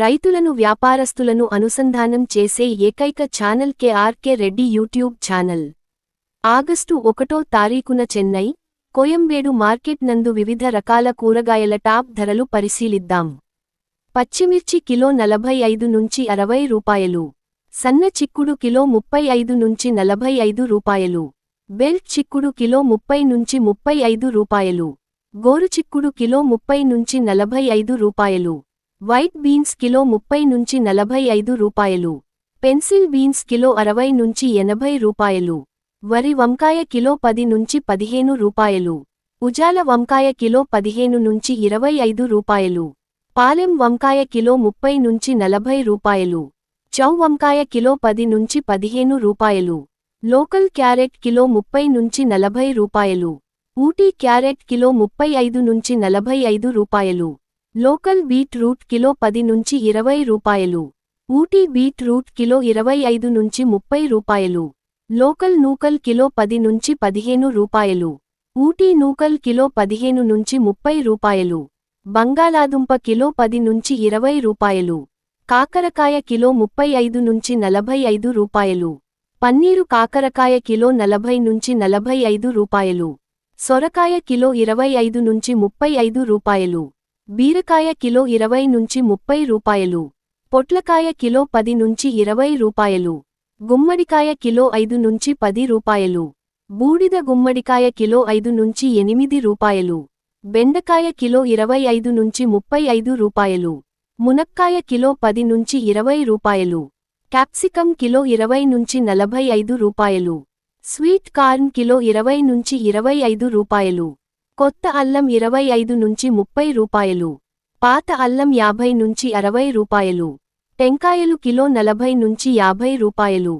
రైతులను వ్యాపారస్తులను అనుసంధానం చేసే ఏకైక channel KRK Reddy YouTube channel. August ఒకటో తారీఖున చెన్నై కోయంబేడు మార్కెట్ నందు వివిధ రకాల కూరగాయల టాప్ ధరలు పరిశీలిద్దాం. పచ్చిమిర్చి కిలో నలభై ఐదు నుంచి అరవై రూపాయలు. సన్న చిక్కుడు కిలో ముప్పై ఐదు నుంచి నలభై ఐదు రూపాయలు. బెల్ట్ చిక్కుడు కిలో ముప్పై నుంచి ముప్పై ఐదు రూపాయలు. గోరు చిక్కుడు కిలో ముప్పై నుంచి నలభై ఐదు రూపాయలు. వైట్ బీన్స్ కిలో ముప్పై నుంచి నలభై ఐదు రూపాయలు. పెన్సిల్ బీన్స్ కిలో అరవై నుంచి ఎనభై రూపాయలు. వరి వంకాయ కిలో పది నుంచి పదిహేను రూపాయలు. ఉజాల వంకాయ కిలో పదిహేను నుంచి ఇరవై ఐదు రూపాయలు. పాలెం వంకాయ కిలో ముప్పై నుంచి నలభై రూపాయలు. చౌ వంకాయ కిలో పది నుంచి పదిహేను రూపాయలు. లోకల్ క్యారెట్ కిలో ముప్పై నుంచి నలభై రూపాయలు. ఊటీ క్యారెట్ కిలో ముప్పై ఐదు నుంచి నలభై ఐదు రూపాయలు. లోకల్ బీట్ రూట్ కిలో పది నుంచి ఇరవై రూపాయలు. ఊటీ బీట్ రూట్ కిలో ఇరవై ఐదు నుంచి ముప్పై రూపాయలు. లోకల్ నూకల్ కిలో పది నుంచి పదిహేను రూపాయలు. ఊటీ నూకల్ కిలో పదిహేను నుంచి ముప్పై రూపాయలు. బంగాళాదుంప కిలో పది నుంచి ఇరవై రూపాయలు. కాకరకాయ కిలో ముప్పై ఐదు నుంచి నలభై ఐదు రూపాయలు. పన్నీరు కాకరకాయ కిలో నలభై నుంచి నలభై ఐదు రూపాయలు. సొరకాయ కిలో ఇరవై ఐదు నుంచి ముప్పై ఐదు రూపాయలు. బీరకాయ కిలో ఇరవై నుంచి ముప్పై రూపాయలు. పొట్లకాయ కిలో పది నుంచి ఇరవై రూపాయలు. గుమ్మడికాయ కిలో ఐదు నుంచి పది రూపాయలు. బూడిద గుమ్మడికాయ కిలో ఐదు నుంచి ఎనిమిది రూపాయలు. బెండకాయ కిలో ఇరవై ఐదు నుంచి ముప్పై ఐదు రూపాయలు. మునక్కాయ కిలో పది నుంచి ఇరవై రూపాయలు. క్యాప్సికం కిలో ఇరవై నుంచి నలభై ఐదు రూపాయలు. స్వీట్ కార్న్ కిలో ఇరవై నుంచి ఇరవై ఐదు రూపాయలు. కొత్త అల్లం ఇరవై ఐదు నుంచి ముప్పై రూపాయలు పాత అల్లం యాభై నుంచి అరవై రూపాయలు టెంకాయలు కిలో నలభై నుంచి యాభై రూపాయలు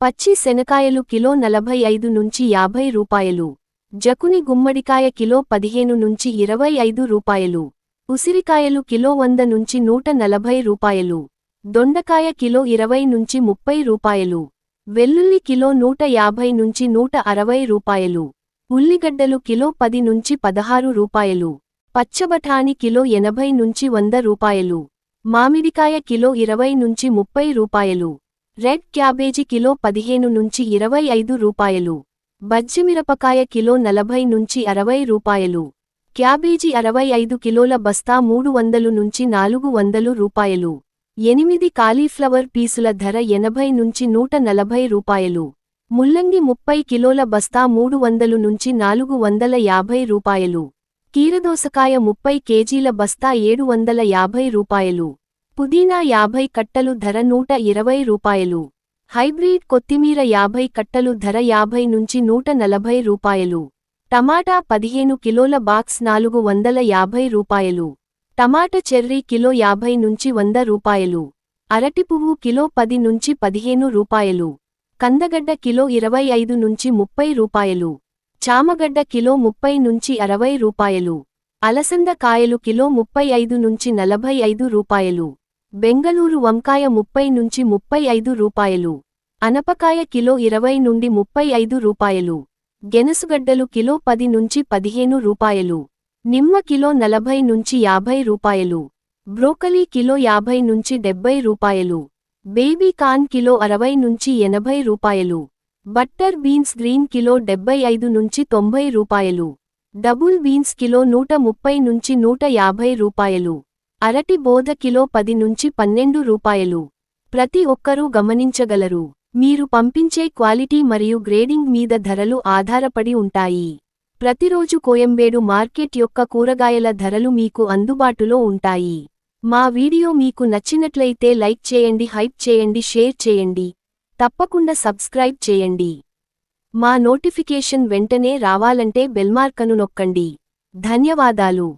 పచ్చి శనకాయలు కిలో నలభై ఐదు నుంచి యాభై రూపాయలు జకుని గుమ్మడికాయ కిలో పదిహేను నుంచి ఇరవై ఐదు రూపాయలు ఉసిరికాయలు కిలో వంద నుంచి నూట నలభై రూపాయలు దొండకాయ కిలో ఇరవై నుంచి ముప్పై రూపాయలు వెల్లుల్లి కిలో నూట యాభై నుంచి నూట అరవై రూపాయలు. ఉల్లిగడ్డలు కిలో పది నుంచి పదహారు రూపాయలు. పచ్చబఠాని కిలో ఎనభై నుంచి వంద రూపాయలు. మామిడికాయ కిలో ఇరవై నుంచి ముప్పై రూపాయలు. రెడ్ క్యాబేజీ కిలో పదిహేను నుంచి ఇరవై ఐదు రూపాయలు. బజ్జిమిరపకాయ కిలో నలభై నుంచి అరవై రూపాయలు. క్యాబేజీ అరవై ఐదు కిలోల బస్తా మూడు వందలు నుంచి నాలుగు వందలు రూపాయలు. ఎనిమిది కాలీఫ్లవర్ పీసుల ధర ఎనభై నుంచి నూట నలభై రూపాయలు. ముల్లంగి ముప్పై కిలోల బస్తా మూడు వందలు నుంచి నాలుగు వందల యాభై రూపాయలు. కీరదోసకాయ ముప్పై కేజీల బస్తా ఏడు వందల యాభై రూపాయలు. పుదీనా యాభై కట్టలు ధర నూట ఇరవై రూపాయలు. హైబ్రిడ్ కొత్తిమీర యాభై కట్టలు ధర యాభై నుంచి నూట నలభై రూపాయలు. టమాటా పదిహేను కిలోల బాక్స్ నాలుగు వందల యాభై రూపాయలు. టమాటా చెర్రీ కిలో యాభై నుంచి వంద రూపాయలు. అరటి పువ్వు కిలో పది నుంచి పదిహేను రూపాయలు. కందగడ్డ కిలో ఇరవై ఐదు నుంచి ముప్పై రూపాయలు. చామగడ్డ కిలో ముప్పై నుంచి అరవై రూపాయలు. అలసంద కాయలు కిలో ముప్పై ఐదు నుంచి నలభై ఐదు రూపాయలు. బెంగళూరు వంకాయ ముప్పై నుంచి ముప్పై ఐదు రూపాయలు. అనపకాయ కిలో ఇరవై నుండి ముప్పై ఐదు రూపాయలు. గెనసుగడ్డలు కిలో పది నుంచి పదిహేను రూపాయలు. నిమ్మ కిలో నలభై నుంచి యాభై రూపాయలు. బ్రోకలీ కిలో యాభై నుంచి డెబ్బై రూపాయలు. బేబీ కార్న్ కిలో అరవై నుంచి ఎనభై రూపాయలు. బట్టర్ బీన్స్ గ్రీన్ కిలో డెబ్బై ఐదు నుంచి తొంభై రూపాయలు. డబుల్ బీన్స్ కిలో నూట ముప్పై నుంచి నూట యాభై రూపాయలు. అరటి బోధ కిలో పది నుంచి పన్నెండు రూపాయలు. ప్రతి ఒక్కరూ గమనించగలరు. మీరు పంపించే క్వాలిటీ మరియు గ్రేడింగ్ మీద ధరలు ఆధారపడి ఉంటాయి. ప్రతిరోజు కోయంబేడు మార్కెట్ యొక్క కూరగాయల ధరలు మీకు అందుబాటులో ఉంటాయి. మా వీడియో మీకు నచ్చినట్లయితే లైక్ చేయండి హైప్ చేయండి షేర్ చేయండి. తప్పకుండా సబ్స్క్రైబ్ చేయండి. మా నోటిఫికేషన్ వెంటనే రావాలంటే బెల్మార్కను నొక్కండి. ధన్యవాదాలు.